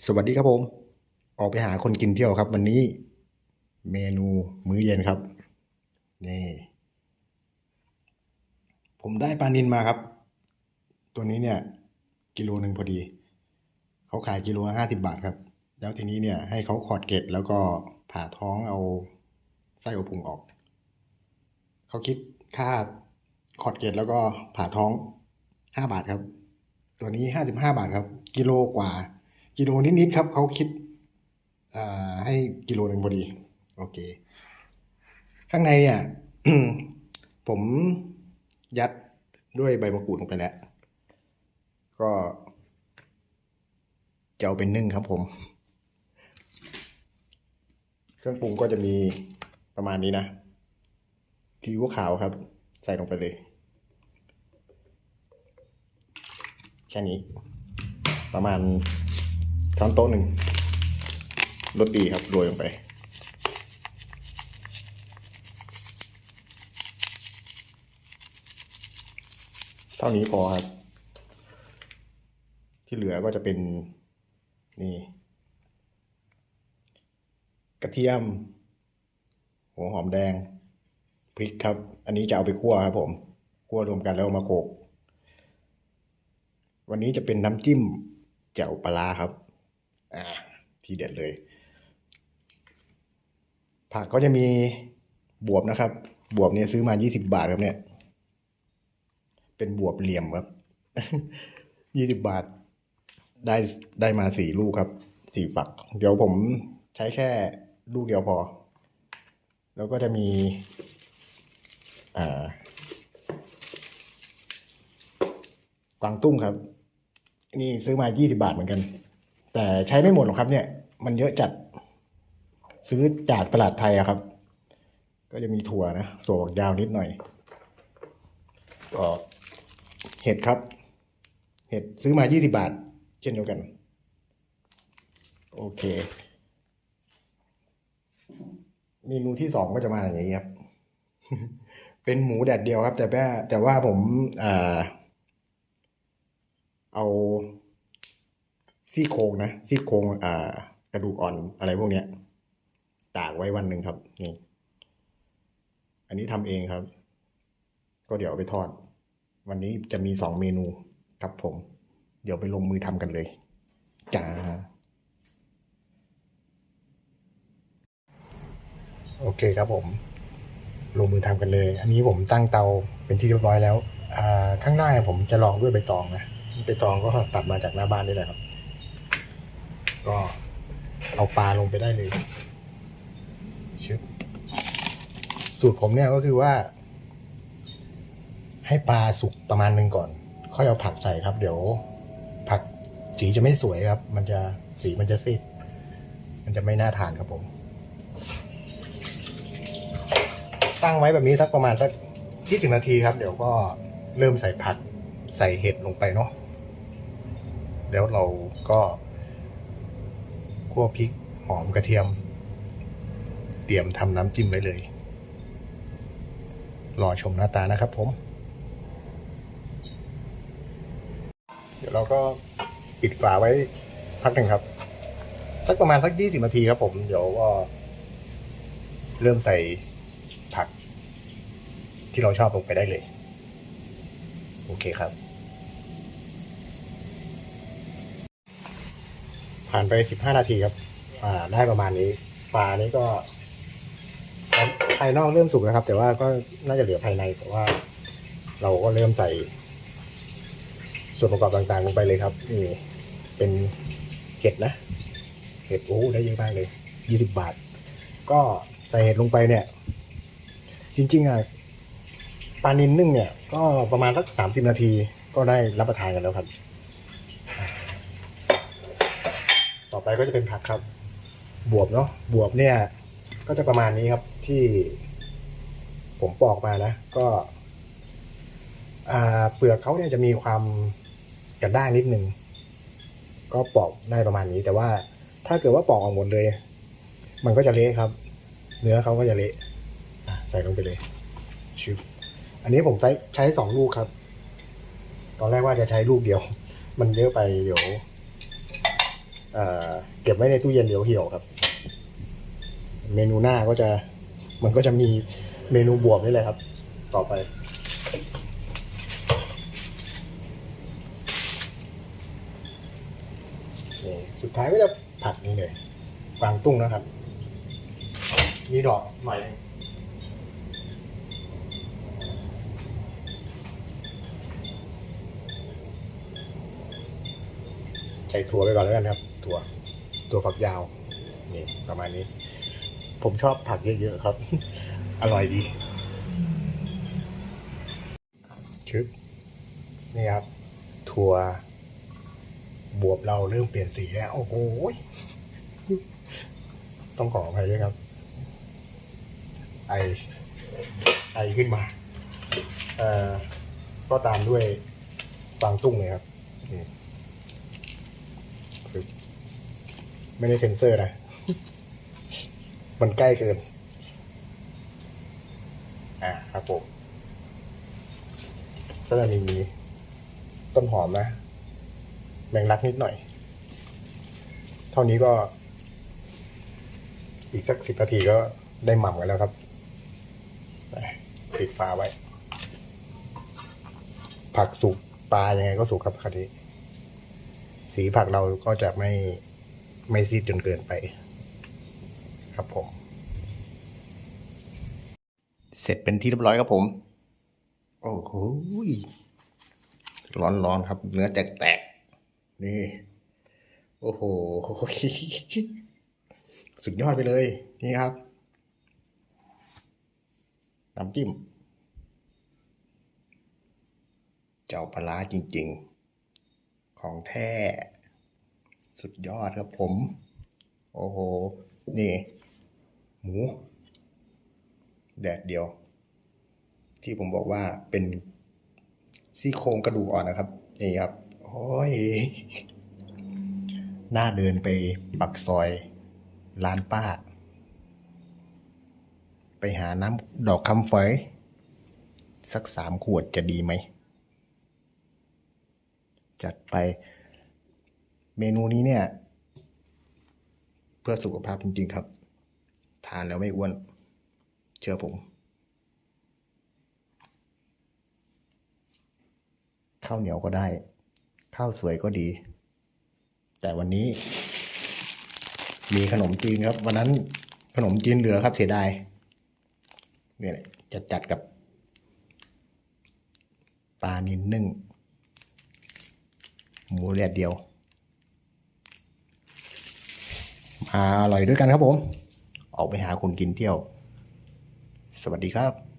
สวัสดีครับผม ออกไปหาคนกินเที่ยวครับ วันนี้เมนูมื้อเย็นครับ นี่ ผมได้ปลานินมาครับ ตัวนี้เนี่ย กิโลหนึ่งพอดี เขาขายกิโลละห้าสิบาทครับ แล้วทีนี้เนี่ย ให้เขาขอดเกล็ดแล้วก็ผ่าท้องเอาไส้กับพุงออก เขาคิดค่าขอดเกล็ดแล้วก็ผ่าท้องห้าบาทครับ ตัวนี้ห้าสิบห้าบาทครับ กิโลกว่า กิโลนิดๆครับเขาคิดให้กิโลหนึ่งพอดี โอเค ข้างในเนี่ยผมยัดด้วยใบมะกรูดลงไปแล้ว ก็จะเอาเป็นนึ่งครับผม เครื่องปรุงก็จะมีประมาณนี้นะซีอิ๊วขาวครับ ใส่ลงไปเลย แค่นี้ประมาณ ช้อนโต๊ะหนึ่งรสดีครับโรยลงไป เท่านี้พอครับ ที่เหลือก็จะเป็นนี่กระเทียม หัวหอมแดง พริกครับ อันนี้จะเอาไปคั่วครับผม คั่วรวมกันแล้วมาโขกวันนี้จะเป็นน้ำจิ้มแจ่วปลาครับ อ่าทีเด็ดเลย ผักก็จะมีบวบนะครับ บวบเนี่ยซื้อมา 20 บาทครับเนี่ย เป็นบวบเหลี่ยมครับ 20 บาท ได้ได้มาสี่ลูกครับ สี่ฝัก เดี๋ยวผมใช้แค่ลูกเดียวพอ แล้วก็จะมี อ่ากวางตุ้งครับ นี่ซื้อมา 20 บาทเหมือนกัน แต่ใช้ไม่หมดหรอกครับเนี่ย มันเยอะจัด ซื้อจากตลาดไทยอะครับ ก็จะมีถั่วนะถั่วฝักยาวนิดหน่อยก็เห็ดครับ เห็ดซื้อมา20บาท เช่นเดียวกัน โอเค เมนูที่สองก็จะมาอย่างนี้ครับ เป็นหมูแดดเดียวครับ แต่ว่าแต่ว่าผมอ่าเอา ซี่โครงนะซี่โครงอ่ากระดูกอ่อนอะไรพวกเนี้ยตากไว้วันหนึ่งครับนี่อันนี้ทำเองครับ ก็เดี๋ยวไปทอด วันนี้จะมีสองเมนูครับผม เดี๋ยวไปลงมือทำกันเลยจ้าโอเคครับผม ลงมือทำกันเลย อันนี้ผมตั้งเตาเป็นที่เรียบร้อยแล้วอ่าข้างหน้าผมจะลองด้วยใบตองนะใบตองก็ตัดมาจากหน้าบ้านนี่แหละครับ ก็เอาปลาลงไปได้เลยชึบสูตรผมเนี่ยก็คือว่า ให้ปลาสุกประมาณหนึ่งก่อน ค่อยเอาผักใส่ครับ เดี๋ยว ผักสีจะไม่สวยครับ มันจะสีมันจะซีดมันจะไม่น่าทานครับผม ตั้งไว้แบบนี้สักประมาณสักยี่สิบนาทีครับ เดี๋ยวก็เริ่มใส่ผักใส่เห็ดลงไปเนาะแล้วเราก็ คั่วพริกหอมกระเทียม เตรียมทำน้ำจิ้มไว้เลย รอชมหน้าตานะครับผม เดี๋ยวเราก็ปิดฝาไว้พักหนึ่งครับ สักประมาณสักยี่สิบนาทีครับผม เดี๋ยวก็เริ่มใส่ผักที่เราชอบลงไปได้เลย โอเคครับ ผ่านไปสิบห้านาทีครับ อ่า ได้ประมาณนี้ ปลานี้ก็ภายนอกเริ่มสุกแล้วครับ แต่ว่าก็น่าจะเหลือภายในแต่ว่า เราก็เริ่มใส่ ส่วนประกอบต่างๆลงไปเลยครับนี่เป็นเห็ดนะเห็ดโอ้ได้เยอะมากเลยยี่สิบบาท ก็ใส่เห็ดลงไปเนี่ย จริง ๆอะปลานินนึ่งเนี่ย ก็ประมาณสักสามสิบนาทีก็ได้รับประทานกันแล้วครับ ต่อไปก็จะเป็นผักครับ บวบเนาะบวบเนี่ย ก็จะประมาณนี้ครับที่ ผมปอกมานะก็ อ่าเปลือกเขาเนี่ยจะมีความกระด้างนิดนึงก็ปอกได้ประมาณนี้ แต่ว่าถ้าเกิดว่าปอกออกหมดเลย มันก็จะเละครับ เนื้อเขาก็จะเละใส่ลงไปเลยชิบอันนี้ผมใช้ใช้สองลูกครับ ตอนแรกว่าจะใช้ลูกเดียว มันเยอะไปเดี๋ยว เก็บไว้ในตู้เย็นเดี๋ยวเหี่ยวครับ เมนูหน้าก็จะ มันก็จะมีเมนูบวบนี่แหละครับ ต่อไป สุดท้ายก็จะผัดนี่เลยกวางตุ้งนะครับ มีดอกหน่อยหนึ่งใส่ถั่วไปก่อนแล้วกันครับ ถั่วถั่วฝักยาวนี่ประมาณนี้ ผมชอบผักเยอะๆครับ อร่อยดีชึบนี่ครับ ถั่วบวบเราเริ่มเปลี่ยนสีแล้ว โอ้โหยต้องขออภัยด้วยครับ ไอ ไอขึ้นมา เอ่อ ก็ตามด้วยฟางตุ้งเลยครับนี่ปึ๊บ ไม่ได้เซ็นเซอร์นะ มันใกล้เกิน อ่าครับผม ก็จะมีต้นหอมนะ แมงลักนิดหน่อย เท่านี้ก็ อีกสักสิบนาทีก็ได้หม่ำกันแล้วครับไปปิดฝาไว้ ผักสุกปลายังไงก็สุกครับคราวนี้ สีผักเราก็จะไม่ ไม่ซีดจนเกินไป ครับผม เสร็จเป็นที่เรียบร้อยครับผม โอ้โหร้อนๆครับ เนื้อแตกๆ นี่ โอ้โห สุดยอดไปเลย นี่ครับ น้ำจิ้ม เจ้าปลาร้าจริง ๆ ของแท้ สุดยอดครับผม โอ้โห นี่ หมู แดดเดียว ที่ผมบอกว่าเป็นซี่โครงกระดูกอ่อนนะครับ นี่ครับ โอ้ย น่าเดินไปปักซอยร้านป้า ไปหาน้ำดอกคำฝอย สักสามขวดจะดีไหม จัดไป เมนูนี้เนี่ย เพื่อสุขภาพจริง ๆ ครับ ทานแล้วไม่อ้วน เชื่อผม ข้าวเหนียวก็ได้ ข้าวสวยก็ดี แต่วันนี้ มีขนมจีนครับ วันนั้นขนมจีนเหลือครับเสียดายเนี่ยจะจัดกับปลานินนึ่งหมูแดดเดียว มา อร่อยด้วยกันครับผม ออกไปหาคนกินเที่ยว สวัสดีครับ